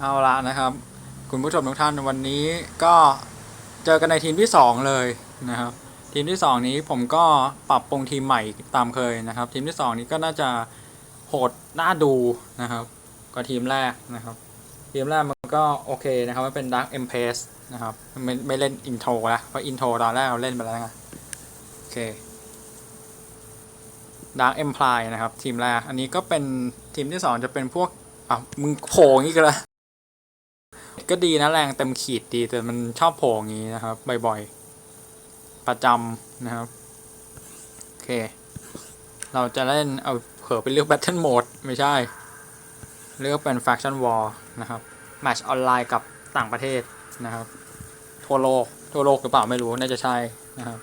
เอาละนะครับ คุณผู้ชมทุกท่านวันนี้ก็เจอกันในทีมที่ 2 เลยนะครับ ทีมที่ 2 นี้ผมก็ปรับปรุงทีมใหม่ตามเคยนะครับ ทีมที่ 2 นี้ก็น่าจะโหดน่าดูนะครับกว่าทีมแรกนะครับ ทีมแรกมันก็โอเคนะครับมันเป็น Dark e m p r e s s นะครับไม่ไม่เล่นอินโทรแล้วเพราะอินโทรตอนแรกเราเล่นไปแล้วไงโอเค Dark Empire นะครับ ทีมแรก อันนี้ก็เป็นทีมที่สองจะเป็นพวกอะมึงโผล่อีกันละ ก็ดีนะแรงเต็มขีดดีแต่มันชอบโผล่อย่างงี้นะครับ บ่อยๆ ประจำนะครับ โอเค เราจะเล่นเอาเผลอไปเลือก Battle Mode ไม่ใช่ เลือกเป็น Faction War นะครับ แมตช์ออนไลน์กับต่างประเทศนะครับ ทั่วโลก ทั่วโลกหรือเปล่าไม่รู้ น่าจะใช่นะครับ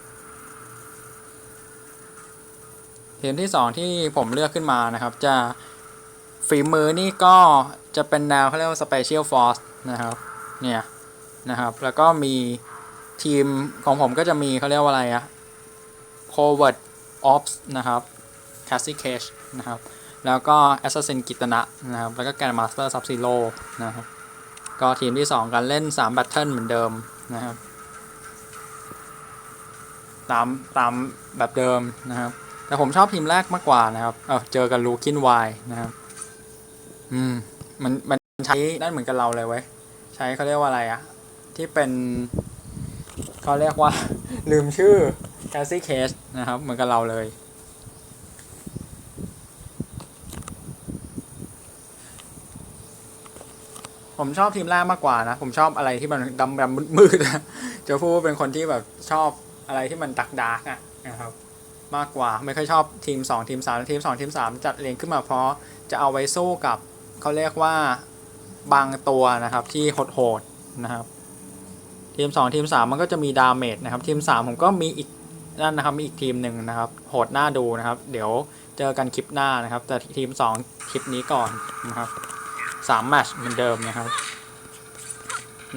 ทีมที่สองที่ผมเลือกขึ้นมานะครับ จะฝีมือนี่ก็จะเป็นแนวเขาเรียกว่า Special Force นะครับเนี่ยนะครับแล้วก็มีทีมของผมก็จะมีเขาเรียกว่าอะไรอะ Covert Ops นะครับ c a s s i Cage นะครับ แล้วก็ Assassin กิตนะนะครับ แล้วก็ Grandmaster Sub Zero นะครับ ก็ทีมที่ 2 กันเล่น 3 Battle เหมือนเดิมนะครับ ตามตามแบบเดิมนะครับ แต่ผมชอบทีมแรกมากกว่านะครับ เออเจอกันลูคินไวนะครับ อืม มันมัน ใช้ได้เหมือนกับเราเลยเว้ย ใช้เขาเรียกว่าอะไรอะที่เป็นเขาเรียกว่า ลืมชื่อ c a s s i e Case นะครับ เหมือนกับเราเลย ผมชอบทีมแรกมากกว่านะ ผมชอบอะไรที่มันดำดำมืดๆนะจะพูดว่าเป็นคนที่แบบชอบอะไรที่มันดักดาร์กอะนะครับ มากกว่าไม่ค่อยชอบทีม 2 ทีม3ทีม 2 ทีม 3 จัดเรียงขึ้นมาเพราะจะเอาไว้สู้กับเขาเรียกว่า บางตัวนะครับที่โหดๆนะครับ ทีม 2 ทีม 3 มันก็จะมีดาเมจนะครับทีม 3 ผมก็มีอีกนั่นนะครับมีอีกทีมหนึ่งนะครับ โหดหน้าดูนะครับ เดี๋ยวเจอกันคลิปหน้านะครับ แต่ทีม 2 คลิปนี้ก่อนนะครับ3แมชเหมือนเดิมนะครับ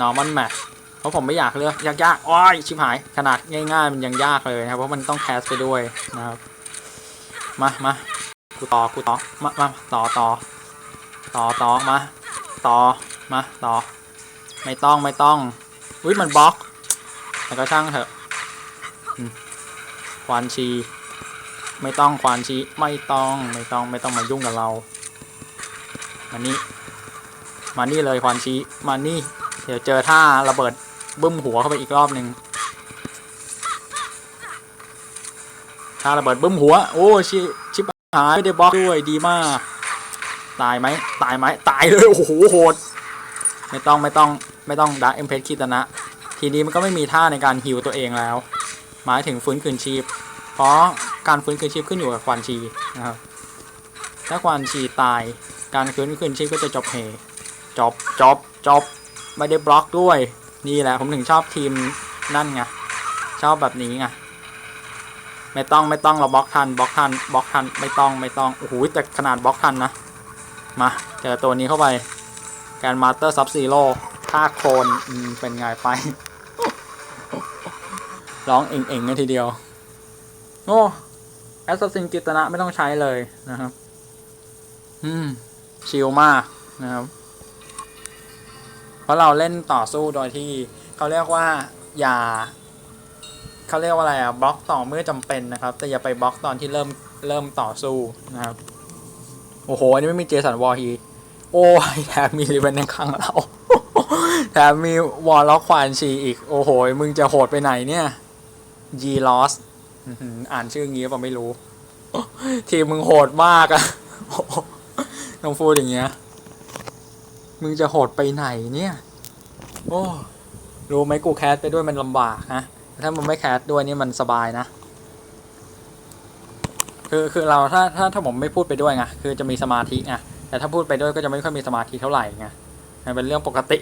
normal match เพราะผมไม่อยากเลือกยากๆอ้อยชิบหายขนาดง่ายๆ มันยังยากเลยนะครับ เพราะมันต้องแคสไปด้วยนะครับ มามากูต่อกูต่อมามาต่อต่อต่อต่อมา ต่อมาต่อ ไม่ต้องไม่ต้องอุ้ยมันบล็อกแต่ก็ช่างเถอะควานชี ไม่ต้องควานชีไม่ต้องไม่ต้องไม่ต้องมายุ่งกับเรามานี่มานี่เลยควานชีมานี่ เดี๋ยวเจอท่าระเบิดบึ้มหัวเข้าไปอีกรอบหนึ่งท่าระเบิดบึ้มหัว โอ้ชิชิบหายไม่ได้บล็อกด้วยดีมาก ตายไหมตายไหมตายเลยโอ้โหโหด ไม่ต้องไม่ต้องไม่ต้องดักเอ็มเพสคิตนะ ทีนี้มันก็ไม่มีท่าในการฮิวตัวเองแล้ว หมายถึงฟื้นคืนชีพ เพราะการฟื้นคืนชีพขึ้นอยู่กับควานชีนะครับถ้าควานชีตายการฟื้นคืนชีพก็จะจบเหจบจบจบไม่ได้บล็อกด้วยนี่แหละผมถึงชอบทีมนั่นไงชอบแบบนี้ไงไม่ต้องไม่ต้องเราบล็อกทันบล็อกทันบล็อกทันไม่ต้องไม่ต้องโอ้โหแต่ขนาดบล็อกทันนะ มาเจอตัวนี้เข้าไปการมาสเตอร์ซับซีโร่ท่าโคลนเป็นไงไป ร้องเอ่งๆกันทีเดียว โอ้แอสซัสซินกิตนะไม่ต้องใช้เลยนะครับ อืม ชิลมากนะครับ เพราะเราเล่นต่อสู้โดยที่ เขาเรียกว่า อย่า เขาเรียกว่าอะไรอะบล็อกต่อเมื่อจำเป็นนะครับ แต่อย่าไปบล็อกตอนที่เริ่มเริ่มต่อสู้นะครับ โอ้โห อันนี้ไม่มีเจสันวอร์ฮี โอ้ยแถมมีริเวนในข้างเรา แถมมีวอลล็อกควานชีอีก โอ้โห มึงจะโหดไปไหนเนี่ยยีลอสอ่านชื่องี้ป่ะไม่รู้ ทีมึงโหดมากอะต้องพูดอย่างเงี้ย มึงจะโหดไปไหนเนี่ย โอ้ รู้ไหมกูแคสไปด้วยมันลำบากนะ ถ้ามึงไม่แคสด้วยนี่มันสบายนะ คือคือเราถ้าถ้าถ้าผมไม่พูดไปด้วยไงคือจะมีสมาธิไงแต่ถ้าพูดไปด้วยก็จะไม่ค่อยมีสมาธิเท่าไหร่ไงมันเป็นเรื่องปกติ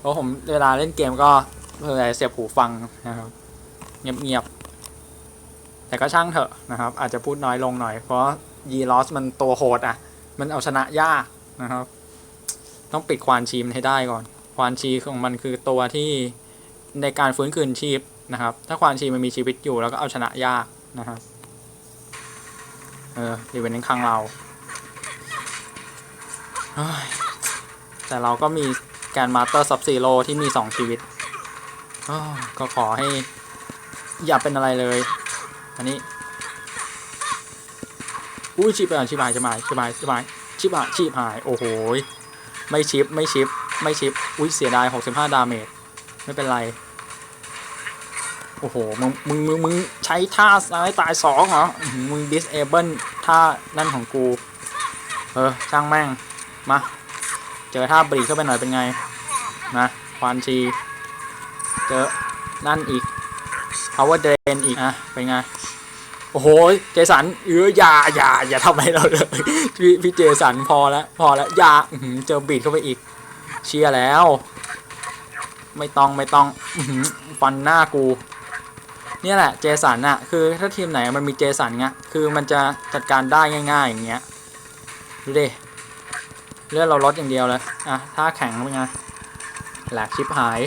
เพราะผมเวลาเล่นเกมก็เพื่อเสียบหูฟังนะครับเงียบๆแต่ก็ช่างเถอะนะครับ อาจจะพูดน้อยลงหน่อย เพราะยีลอสมันตัวโหดอะ มันเอาชนะยากนะครับ ต้องปิดควานชีมนให้ได้ก่อน ควานชีของมันคือตัวที่ในการฟื้นคืนชีพนะครับ ถ้าควานชีมันมีชีวิตอยู่แล้วก็เอาชนะยากนะครับ เออดีเป็นในข้างเราเแต่เราก็มีแกนมาสเตอร์ซับซีโรที่มีสองชีวิต ก็ขอให้ อย่าเป็นอะไรเลย อันนี้ อุ้ยชิบหายชิบหายชิบหายชิบหายชิบหายชิบหายชิบหาย โอ้โห ไม่ชิป ไม่ชิป ไม่ชิป อุ้ยเสียดาย 65 ดาเมจ ไม่เป็นไร โอ้โห มึง มึง มึงมงใช้ท่าซ้ายตายสองเหรอ มึง disable ท่านั่นของกู เออ ช่างแม่ง มา เจอท่าบรีเข้าไปหน่อยเป็นไง นะควานชี เจอ นั่นอีก power drain อีกอะเป็นไง โอ้โห เจสัน เอออย่าอย่าอย่าทำให้เราเลย พี่พี่เจสันพอแล้ว พอแล้ว อย่าเจอบีดเข้าไปอีก เชียร์แล้ว ไม่ต้อง ไม่ต้องฟันหน้ากู เนี่ยแหละเจสันอะคือถ้าทีมไหนมันมีเจสันเงี้ยคือมันจะจัดการได้ง่าย ๆ อย่างเงี้ยดูดิเลือดเราลดอย่างเดียวเลยอะถ้าแข็งเป็นไงแหลกชิปหาย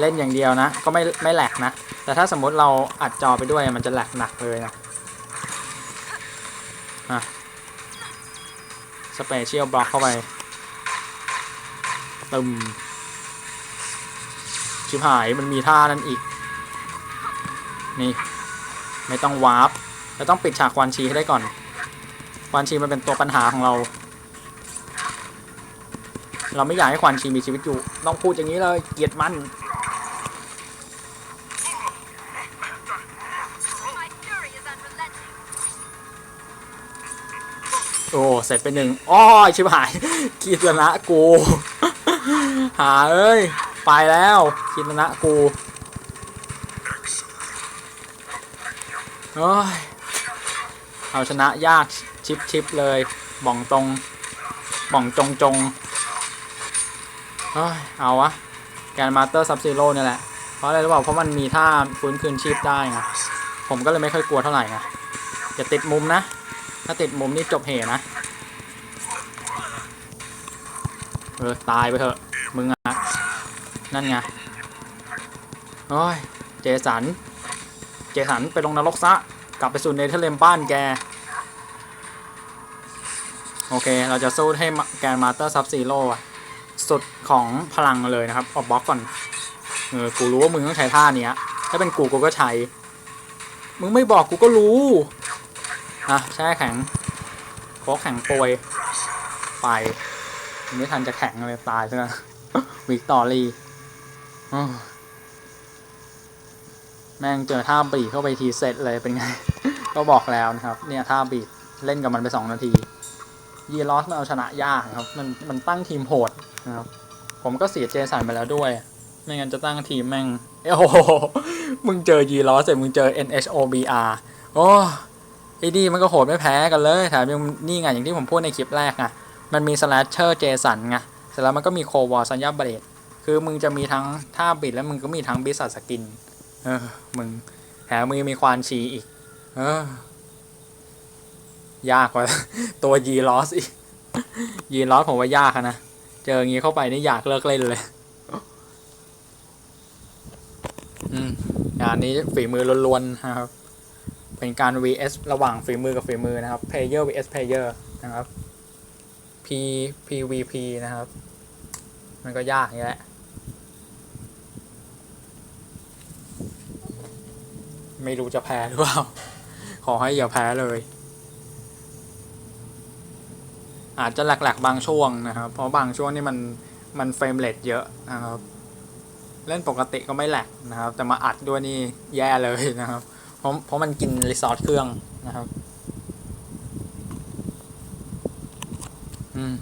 เล่นอย่างเดียวนะ ก็ไม่ไม่แหลกนะ แต่ถ้าสมมติเราอัดจอไปด้วยมันจะแหลกหนักเลยนะอะสเปเชียลบล็อกเข้าไปตึมชิบหายมันมีท่านั้นอีก นี่ ไม่ต้องวาร์ปเราต้องปิดฉากควานชีให้ได้ก่อน ควานชีมันเป็นตัวปัญหาของเรา เราไม่อยากให้ควานชีมีชีวิตอยู่ ต้องพูดอย่างนี้เลย เกลียดมัน โอ้ เสร็จไปหนึ่งอ้อชิบหายคีตนะกู หาเอ้ย ไปแล้วคีตนะกู โอ้ยเอาชนะยากชิปชิปเลยบ่องตรงบ่องจงจงเฮ้ยเอาวะแกนมาสเตอร์ซับซีโร่เนี่ยแหละ เพราะอะไรรู้เปล่าเพราะมันมีท่าฟื้นคืนชีพได้ไงผมก็เลยไม่ค่อยกลัวเท่าไหร่ไงอย่าติดมุมนะ ถ้าติดมุมนี่จบเหนะ เออ ตายไปเถอะ มึงอะนั่นไง โอ้ย เจสัน เจสันไปลงนรกซะ กลับไปสู่เนเธอร์เลมบ้านแก โอเค เราจะสู้ให้แกนมาสเตอร์ซับซีโร่สุดของพลังเลยนะครับ ออกบล็อกก่อน เออ กูรู้ว่ามึงต้องใช้ท่าเนี้ยถ้าเป็นกูกูก็ใช้ มึงไม่บอกกูก็รู้ อะ แช่แข็งโคกแข็งโปรยไป ไม่ทันจะแข็งเลยตายซะล้ววิกตอรี่อ้าว แม่งเจอท่าบีดเข้าไปทีเสร็จเลยเป็นไง ก็บอกแล้วนะครับ เนี่ยท่าบีดเล่นกับมันไปสองนาที ยีลอสมันเอาชนะยากนะครับ มันมันตั้งทีมโหดนะครับ ผมก็เสียเจสันไปแล้วด้วย ไม่งั้นจะตั้งทีมแม่งโอ้โหมึงเจอยีลอสเสร็จมึงเจอ NHOBR โอ้ไอ้ดีมันก็โหดไม่แพ้กันเลยแถมยังนี่ไงอย่างที่ผมพูดในคลิปแรกไงมันมีสแลชเชอร์เจสันไงเสร็จแล้วมันก็มีโควอลสัญญาเบรดคือมึงจะมีทั้งท่าบิดแล้วมึงก็มีทั้งบิสสกิน เออ มึงแถมมึงยังมีควานชีอีก เออ ยากกว่า ตัวยีลอสอีก ยีลอสผมว่ายากนะ เจออย่างงี้เข้าไปนี่อยากเลิกเล่นเลย อืมงานนี้ฝีมือล้วนๆนะครับ เป็นการ vs ระหว่างฝีมือกับฝีมือนะครับ player vs player นะครับ p pvp นะครับ มันก็ยากอย่างนี้แหละ ไม่รู้จะแพ้หรือเปล่า ขอให้อย่าแพ้เลย อาจจะหลักๆ บางช่วงนะครับ เพราะบางช่วงนี่มันมันเฟรมเรทเยอะนะครับ เล่นปกติก็ไม่แหลกนะครับ แต่มาอัดด้วยนี่แย่เลยนะครับ เพราะเพราะมันกินรีซอสเครื่องนะครับ อืม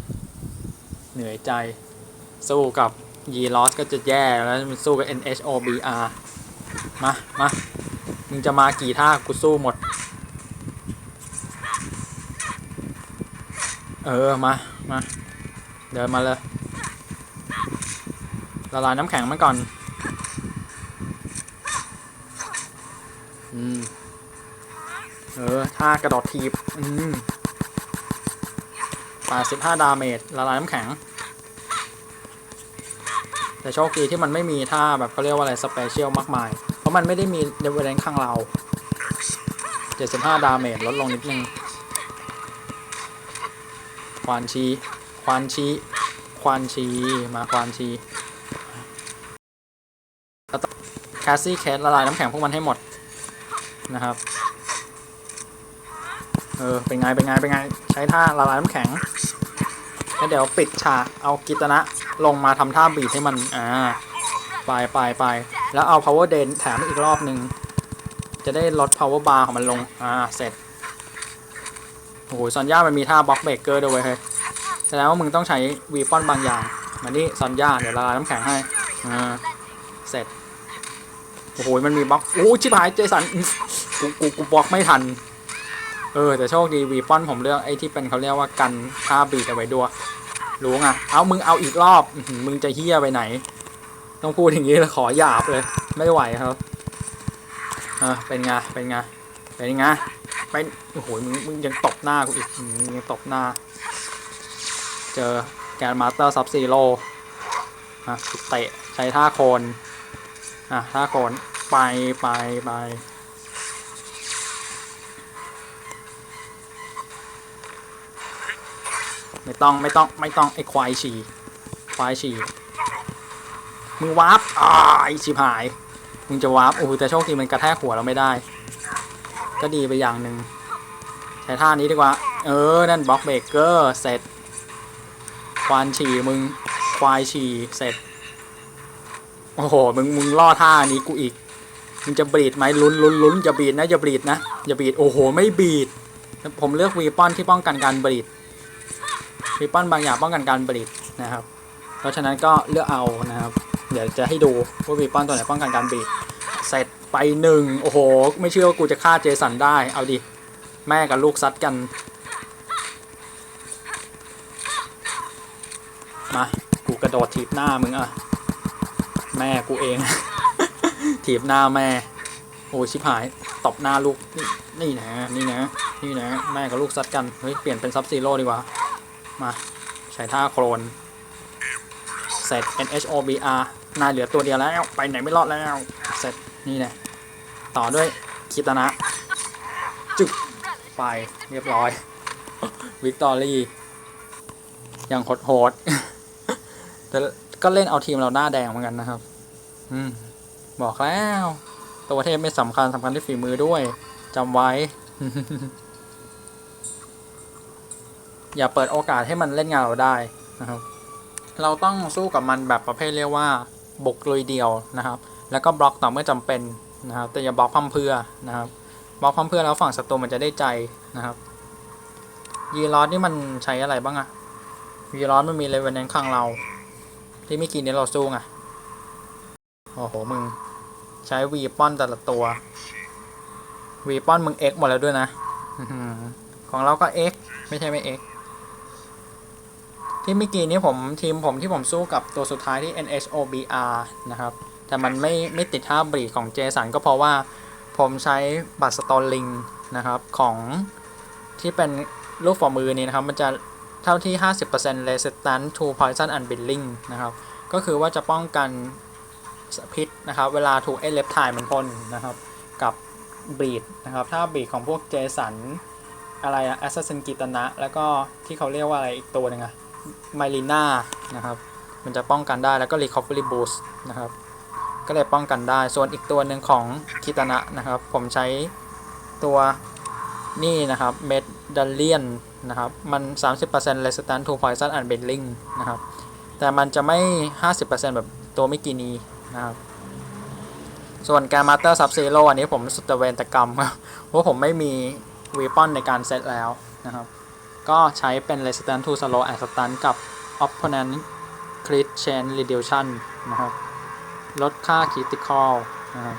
เหนื่อยใจ สู้กับยีลอสก็จะแย่แล้วมันสู้กับ NHOBR มา มา มึงจะมากี่ท่ากูสู้หมด เออ มา มา เดินมาเลย ละลายน้ำแข็งมันก่อน อืม เออ ท่ากระโดดทีบ อืมแปดสิบห้าดาเมจละลายน้ำแข็ง แต่โชคดีที่มันไม่มีท่าแบบเขาเรียกว่าอะไร สเปเชียลมากมายะมันไม่ได้มีเดเวลเลนข้างเราเจ็ดาเมจลดลงนิดนึง ควานชี ควานชี ควานชี มาควานชีแคสซี่เคสละลายน้ำแข็งพวกมันให้หมดนะครับ เออ เป็นไง เป็นไง เป็นไง ใช้ท่าละลายน้ำแข็ง แล้วเดี๋ยวปิดฉากเอากิตนะลงมาทำท่าบีดให้มัน อ่า ไปไปไป แล้วเอา power d a n แถมอีกรอบหนึ่งจะได้ลด power bar ของมันลง อ่า เสร็จ โอ้โหซอนย่ามันมีท่าบล็อกเบรกเกอร์ด้วยเว้ยเฮ้ย แสดงว่ามึงต้องใช้วีปอนบางอย่าง มานี่ซอนย่าเดี๋ยวละลายน้ำแข็งให้ อ่า เสร็จ โอ้โห มันมีบล็อก โอ้ชิบหายเจสัน กู กู กูบล็อกไม่ทัน เออ แต่โชคดีวีปอนผมเลือกไอ้ที่เป็นเขาเรียกว่ากันท่าบีดเอาไว้ด้วยรู้ไงเอา มึงเอาอีกรอบ มึงจะเฮี้ยไปไหน ต้องพูดอย่างนี้เลยขอหยาบเลย ไม่ไหวครับอ่าเป็นไงเป็นไงเป็นไงเป็นโอ้โหมึงมึงยังตบหน้ากูอีกมมึงยังตบหน้า เจอแกนมาสเตอร์ซับซีโร่อะเตะใช้ท่าโคนอะท่าโคนไปไปไปไม่ต้องไม่ต้องไม่ต้องไอ้ควายฉี่ควายฉี่ มึงวาร์ปอ่าไอชิบหาย มึงจะวาร์ปโอ้โหแต่โชคดีมันกระแทกหัวเราไม่ได้ ก็ดีไปอย่างหนึ่งใช้ท่านี้ดีกว่า เออ นั่นบล็อกเบรกเกอร์เสร็จ ควานฉี่มึง ควายฉี่เสร็จ โอ้โห มึง มึงล่อท่านี้กูอีก มึงจะบีดไหมลุ้นลุ้นลุ้นอย่าบีดนะอย่าบีดนะอย่าบีด โอ้โห ไม่บีด ผมเลือกวีป้อนที่ป้องกันการบีดวีป้อนบางอย่างป้องกันการบีดนะครับ เพราะฉะนั้นก็เลือกเอานะครับ เดี๋ยวจะให้ดูว่าวีปอนตัวไหนป้องกันการบีเสร็จไปหนึ่งโอ้โห ไม่เชื่อว่ากูจะฆ่าเจสันได้ เอาดิ แม่กับลูกซัดกัน มา กูกระโดดถีบหน้ามึงอะแม่กูเอง ถีบหน้าแม่ โอ้ชิบหายตบหน้าลูก นี่นี่นะนี่นะ นี่นะ แม่กับลูกซัดกัน เฮ้ย เปลี่ยนเป็นซับซีโร่ดีกว่า มา ใช้ท่าโครน เสร็จ NHOBR นายเหลือตัวเดียวแล้วไปไหนไม่รอดแล้วเสร็จนี่แหละต่อด้วยคิตนะจึกไปเรียบร้อย วิกตอรี่อย่างโหดๆแต่ก็เล่นเอาทีมเราหน้าแดงเหมือนกันนะครับ อืม บอกแล้ว ตัวเทพไม่สำคัญสำคัญที่ฝีมือด้วยจำไว้ อย่าเปิดโอกาสให้มันเล่นงานเราได้นะครับ เราต้องสู้กับมันแบบประเภทเรียกว่า บุกลุยเดียวนะครับ แล้วก็บล็อกต่อเมื่อจำเป็นนะครับ แต่อย่าบล็อกพั่มเพื่อนะครับ บล็อกพั่มเพื่อแล้วฝั่งศัตรูมันจะได้ใจนะครับ ยีรอสนี่มันใช้อะไรบ้างอะยีรอสมันมีเลเวนแนนข้างเรา ที่ไม่กินเนี้เราสู้ไงโอ้โห มึง ใช้วีป้อนแต่ละตัว วีป้อนมึงเอ็กหมดแล้วด้วยนะ ของเราก็เอ็กไม่ใช่ไม่เอ็ก ที่เมื่อกี้นี้ผมทีมผมที่ผมสู้กับตัวสุดท้ายที่ NHOBR นะครับ แต่มันไม่ไม่ติดท่าบรีดของเจสันก็เพราะว่าผมใช้บัตรสตอลลิงนะครับ ของที่เป็นรูปฝ่ามือนี้นะครับ มันจะเท่าที่ 50% resistant to poison and billing นะครับ ก็คือว่าจะป้องกันพิษนะครับ เวลาถูกไอเล็บทายมันพ่นนะครับ กับบีดนะครับ ถ้าบีดของพวกเจสันอะไรอะแอสซัสซินกิตนะ แล้วก็ที่เขาเรียกว่าอะไรอีกตัวหนึงอะ ไมลิน่านะครับ มันจะป้องกันได้แล้วก็ Recovery Boost นะครับ ก็เลยป้องกันได้ ส่วนอีกตัวหนึ่งของคิตนะนะครับ ผมใช้ตัวนี่นะครับเมดดัลเลียนนะครับ มัน 30% resistant to poison and bailing นะครับ แต่มันจะไม่ 50%แบบตัวไม่กี่นี้นะครับ ส่วนการมาสเตอร์ซับซีโร่อันนี้ผมสุดตะเวนตะกรรมครับเพราะผมไม่มีวีปอนในการเซตแล้วนะครับ ก็ใช้เป็น resistant to slow and stun กับ opponent crit chain reduction นะครับ ลดค่า critical นะครับ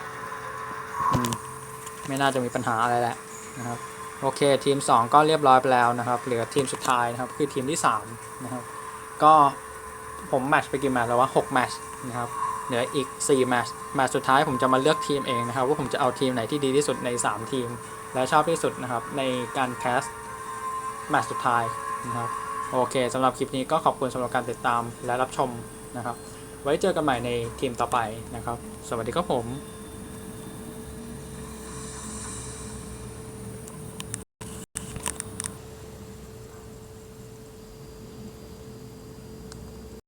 ไม่น่าจะมีปัญหาอะไรแหละนะครับ โอเคทีม 2 ก็เรียบร้อยไปแล้วนะครับ เหลือทีมสุดท้ายนะครับ คือทีมที่ 3 นะครับ ก็ผมแมตช์ไปกี่แมตช์แล้วว่า6แมตช์นะครับ เหลืออีก4แมตช์แมตช์สุดท้ายผมจะมาเลือกทีมเองนะครับ ว่าผมจะเอาทีมไหนที่ดีที่สุดใน 3 ทีม และชอบที่สุดนะครับในการแคส แมตช์สุดท้ายนะครับโอเคสำหรับคลิปนี้ก็ขอบคุณสำหรับการติดตามและรับชมนะครับ ไว้เจอกันใหม่ในทีมต่อไปนะครับ สวัสดีครับผม